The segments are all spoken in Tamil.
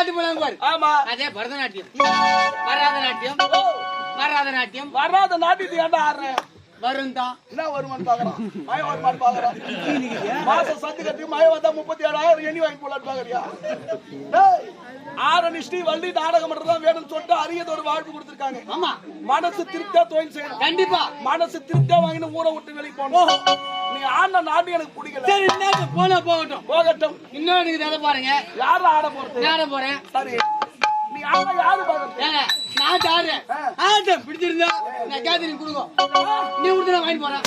ஆட்டி போனாங்க பாரு. ஆமா. அதே பரதநாட்டியம். வராத நாட்டியம். வராத நாட்டியம். வராத நாட்டுக்கு ஏன்டா ஆடுறேன் வரும் தான் என்ன வருமானு பாக்குறான் மழை வருமானு பாக்குறான் மாசம் சத்து கட்டி மழை வந்தா முப்பத்தி ஏழாயிரம் எண்ணி வாங்கி போலான்னு பாக்குறியா டேய், ஆரணிஷ்டி வள்ளி நாடகம் தான் வேணும்னு சொல்லிட்டு அரியதோட வாழ்வு கொடுத்திருக்காங்க. ஆமா. மனசு திருப்தியா தொழில் செய்யணும். கண்டிப்பா. மனசு திருப்தியா வாங்கின ஊரை விட்டு வெளியே போகணும். நீ ஆடின நாடு எனக்கு பிடிக்கல. சரி என்ன போனா போகட்டும். போகட்டும். இன்னொரு அதை பாருங்க. யாரு ஆட போறது? நேர போறேன். சரி. நீ ஆட யாரு பாக்குறது ஏங்க நான் ஆடுறேன் ஆட்டம் பிடிச்சிருந்தா நான் கொடுங்க நீ கொடுத்து நான் வாங்கி போறேன்.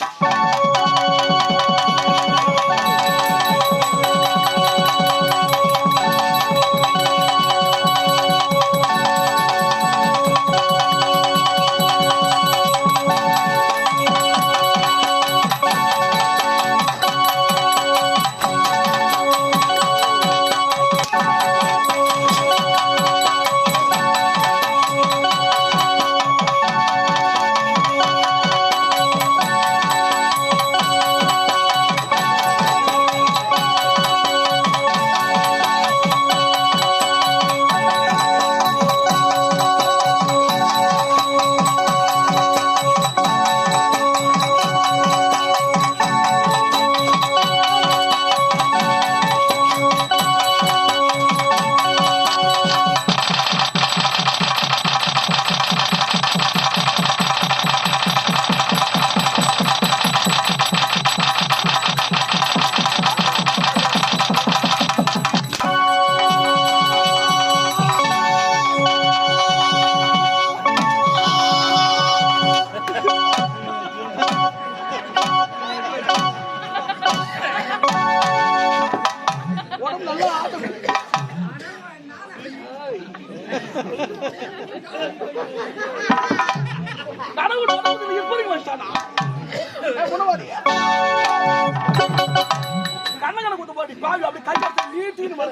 பாவி அப்படி கை எடுத்து நீட்டின்னு வர.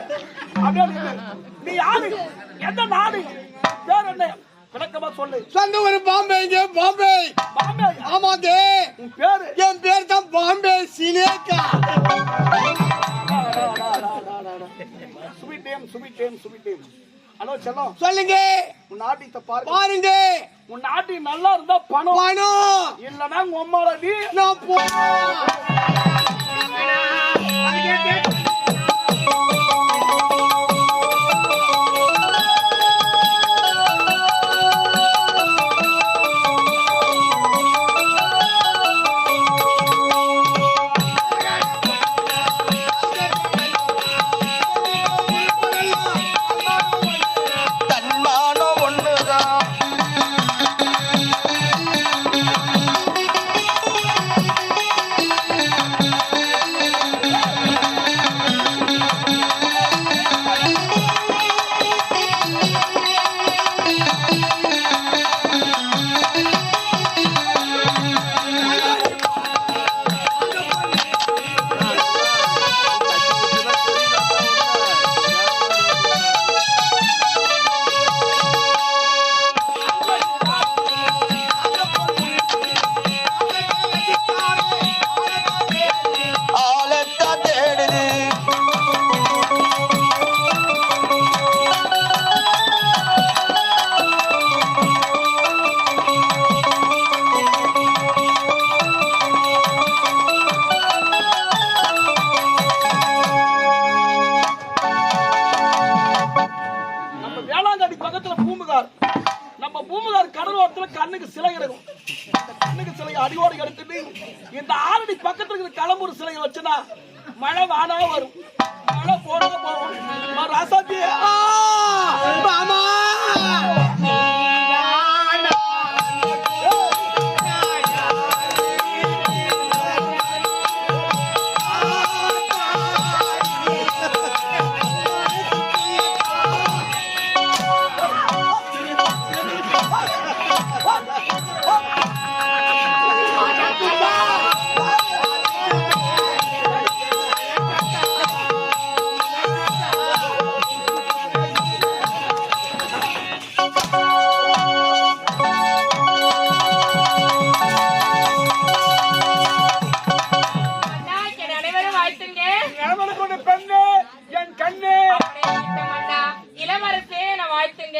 அப்படியே. நீ யாரு? எந்த நாடு? பேர் என்ன? விளக்கமா சொல்லு. சொந்த ஒரு பாம்பேங்க பாம்பே. பாம்பே? ஆமாங்க உன் பேரு? என் பேர் தான் பாம்பே சினேகா. சுபிட்டேம் சுபிட்டேம் சுபிட்டேம் ஹலோ செல்லம். சொல்லுங்க. உன் நாட்டியத்தை பாரு பாருங்க. உன் நாட்டி நல்லா இருந்தா பணம். பணம். இல்லனா உங்க அம்மாவோட நீ நான் போ தன்மானம் ஆரடி இருக்கிற களம்பூர் சிலையை வச்சுனா மழை வானா வரும். மழை போனா போகும் ராசாத்தி. மாமா வாழ்த்துங்க நிலமலை கொண்டு பெண்ணு என் கண்ணு. இளவரசே நான் வாழ்த்துங்க.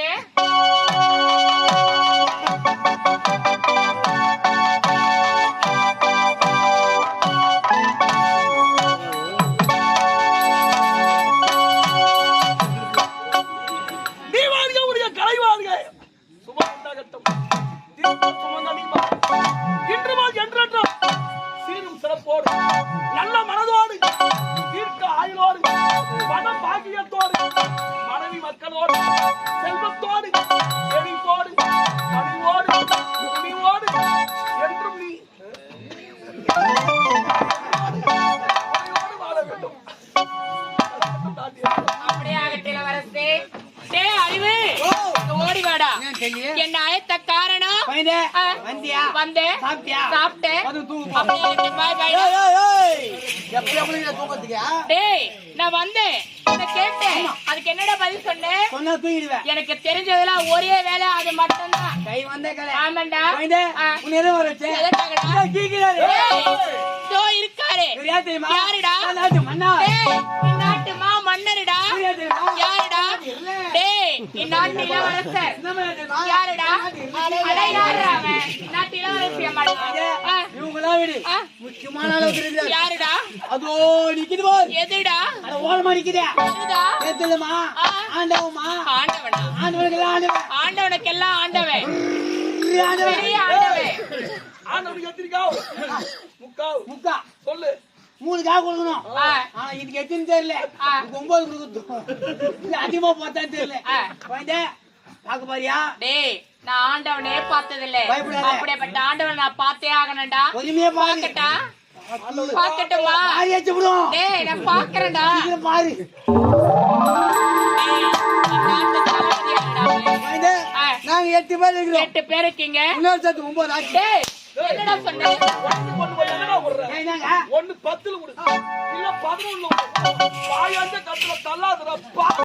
ஏய். எப்படி எப்படி இதை தூக்கத்துக்கு ஆ? டேய் நான் வந்தேன். கேட்டேன். அதுக்கு என்னடா பதில் சொன்னேன்? எனக்கு தெரிஞ்சதெல்லாம் ஒரே வேலை அது மட்டும்தான். கை வந்தே கலை. ஆமாண்டா. பயந்தே ஆ. உன்னை எதுவும் வர வச்சேன் எதற்காகடா? இதோ கீக்கிறாரு. டேய், இதோ இருக்காரு இவர் யார் தெரியுமா யாருடா? நான் நாட்டு மன்னா டேய் இந்நாட்டு மா மன்னருடா இவர் யார் தெரியுமா யாருடா டேய் இந்நாட்டு இளவரசர்? யாருடா? அட யாருடா அவன். நாட்டு இளவரசி அம்மாடா ஆ, இவங்கெல்லாம் விடு. முக்கியமான அளவுக்கு இருக்குது. யாருடா? அதோ நிக்குது பார். எதுடா? அட ஓரமா நிக்குதே. எதுடா? ஏத்துலமா ஆ. ஆண்டவமா ஆண்டவனா? ஆண்டவனுக்கெல்லாம் ஆண்டவன். ஆண்டவனுக்கெல்லாம் ஆண்டவன். பெரிய ஆண்டவன். பெரிய ஆண்டவன். ஆண்டவனுக்கு எத்திரிக்காவு முக்காவு முக்கா. சொல்லு. மூணு காய் கொடுக்கணும். ஆனா இதுக்கு எத்தனை தெரியல. ஒன்பது கொடுக்கணும் இல்ல அதிகமா பார்த்தான்னு தெரியல. பாக்க பாரியா டேய் நான் ஆண்டவனே பார்த்ததில்ல. பயப்படாத. அப்படிப்பட்ட ஆண்டவனை நான் பார்த்தே ஆகணும்டா. பொறுமையா பாக்கட்டா பாக்கட்டுமா டேய் நான் பாக்குறேன்டா ஆ. நாங்க எட்டு பேர் இருக்கிறோம். எட்டு பேர் இருக்கீங்க. இன்னொரு சேர்த்து ஒன்பது என்னடா சொன்ன? ஒண்ணு பத்துல கொடு. இல்ல பதினொன்னு வாயாந்த கத்துல தள்ளாதுடா.